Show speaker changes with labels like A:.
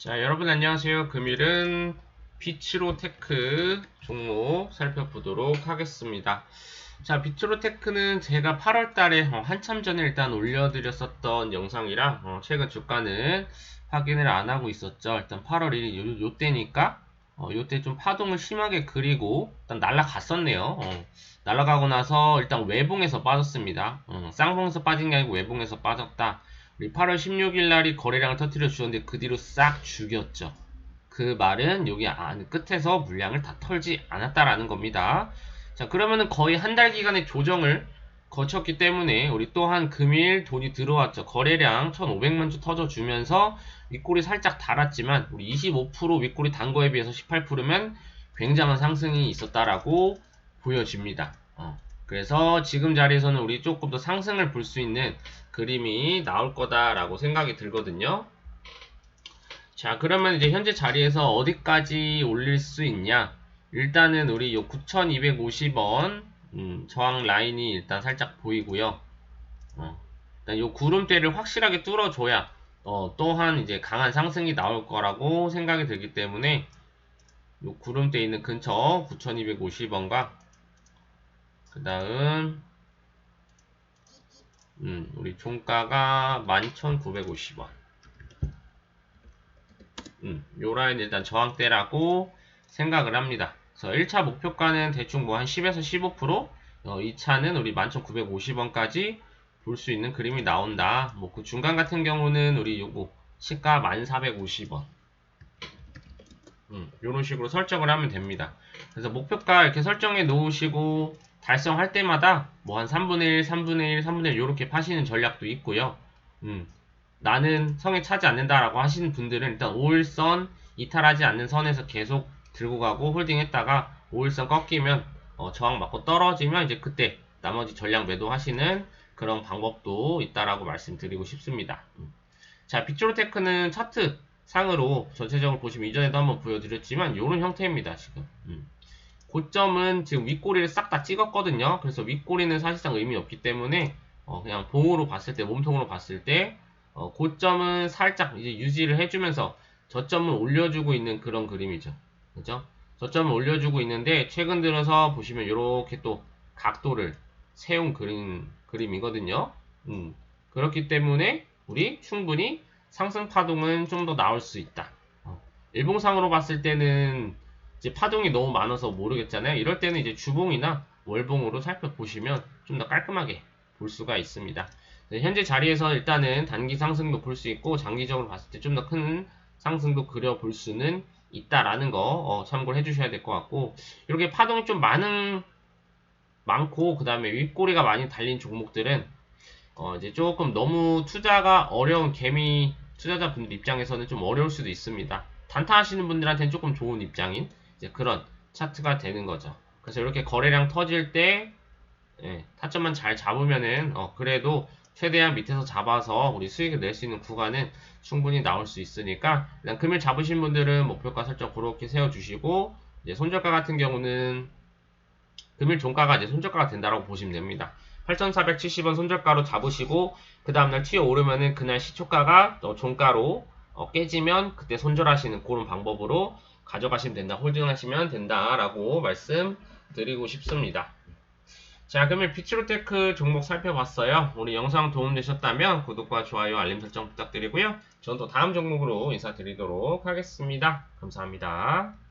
A: 자, 여러분 안녕하세요. 금일은 비츠로테크 종목 살펴보도록 하겠습니다. 자, 비츠로테크는 제가 8월 달에 어, 한참 전에 일단 올려드렸었던 영상이라 어, 최근 주가는 확인을 안 하고 있었죠. 일단 8월 1일 요, 요 때니까 어, 요때 좀 파동을 심하게 그리고 일단 날라갔었네요. 어, 날아가고 나서 일단 외봉에서 빠졌습니다. 어, 쌍봉에서 빠진 게 아니고 외봉에서 빠졌다. 우리 8월 16일 날이 거래량을 터뜨려 주었는데 그 뒤로 싹 죽였죠. 그 말은 여기 안 끝에서 물량을 다 털지 않았다라는 겁니다. 자 그러면은 거의 한 달 기간의 조정을 거쳤기 때문에 우리 또한 금일 돈이 들어왔죠. 거래량 1,500만 주 터져주면서 윗골이 살짝 달았지만 우리 25% 윗골이 단 거에 비해서 18%면 굉장한 상승이 있었다라고 보여집니다. 어. 그래서 지금 자리에서는 우리 조금 더 상승을 볼 수 있는 그림이 나올 거다라고 생각이 들거든요. 자, 그러면 이제 현재 자리에서 어디까지 올릴 수 있냐? 일단은 우리 요 9,250원 음, 저항 라인이 일단 살짝 보이고요. 어, 일단 요 구름대를 확실하게 뚫어줘야 어, 또한 이제 강한 상승이 나올 거라고 생각이 들기 때문에 요 구름대 있는 근처 9,250원과 그 다음 음, 우리 종가가 11,950원 음, 요 라인 일단 저항대라고 생각을 합니다. 그래서 1차 목표가는 대충 뭐 한 10에서 15% 어, 2차는 우리 11,950원까지 볼 수 있는 그림이 나온다. 뭐 그 중간 같은 경우는 우리 요거 시가 1,450원 음, 요런 식으로 설정을 하면 됩니다. 그래서 목표가 이렇게 설정해 놓으시고 달성할 때마다 뭐 한 3분의 1, 3분의 1, 3분의 1 이렇게 파시는 전략도 있고요. 음, 나는 성에 차지 않는다라고 하시는 분들은 일단 5일선 이탈하지 않는 선에서 계속 들고 가고 홀딩했다가 5일선 꺾이면 어, 저항 맞고 떨어지면 이제 그때 나머지 전략 매도하시는 그런 방법도 있다라고 말씀드리고 싶습니다. 음. 자, 빅조로테크는 차트 상으로 전체적으로 보시면 이전에도 한번 보여드렸지만 이런 형태입니다. 지금. 음. 고점은 지금 윗꼬리를 싹 다 찍었거든요. 그래서 윗꼬리는 사실상 의미 없기 때문에 어, 그냥 봉으로 봤을 때, 몸통으로 봤을 때 어, 고점은 살짝 이제 유지를 해주면서 저점을 올려주고 있는 그런 그림이죠. 그죠? 저점을 올려주고 있는데 최근 들어서 보시면 이렇게 또 각도를 세운 그림, 그림이거든요. 음, 그렇기 때문에 우리 충분히 상승 파동은 좀 더 나올 수 있다. 어, 일봉상으로 봤을 때는 이제 파동이 너무 많아서 모르겠잖아요. 이럴 때는 이제 주봉이나 월봉으로 살펴보시면 좀 더 깔끔하게 볼 수가 있습니다. 네, 현재 자리에서 일단은 단기 상승도 볼 수 있고 장기적으로 봤을 때 좀 더 큰 상승도 그려볼 수는 있다라는 거 어, 참고를 해주셔야 될 것 같고 이렇게 파동이 좀 많은 많고 그 다음에 윗꼬리가 많이 달린 종목들은 어, 이제 조금 너무 투자가 어려운 개미 투자자분들 입장에서는 좀 어려울 수도 있습니다. 단타 하시는 분들한테는 조금 좋은 입장인 이제 그런 차트가 되는 거죠. 그래서 이렇게 거래량 터질 때 예, 타점만 잘 잡으면은 어, 그래도 최대한 밑에서 잡아서 우리 수익을 낼 수 있는 구간은 충분히 나올 수 있으니까 일단 금일 잡으신 분들은 목표가 설정 그렇게 세워주시고 이제 손절가 같은 경우는 금일 종가가 이제 손절가가 된다고 보시면 됩니다. 8,470원 손절가로 잡으시고 그 다음날 튀어 오르면은 그날 시초가가 어, 종가로 어, 깨지면 그때 손절하시는 그런 방법으로 가져가시면 된다, 홀딩하시면 된다라고 말씀드리고 싶습니다. 자, 그러면 비츠로테크 종목 살펴봤어요. 우리 영상 도움되셨다면 구독과 좋아요, 알림 설정 부탁드리고요. 저는 또 다음 종목으로 인사드리도록 하겠습니다. 감사합니다.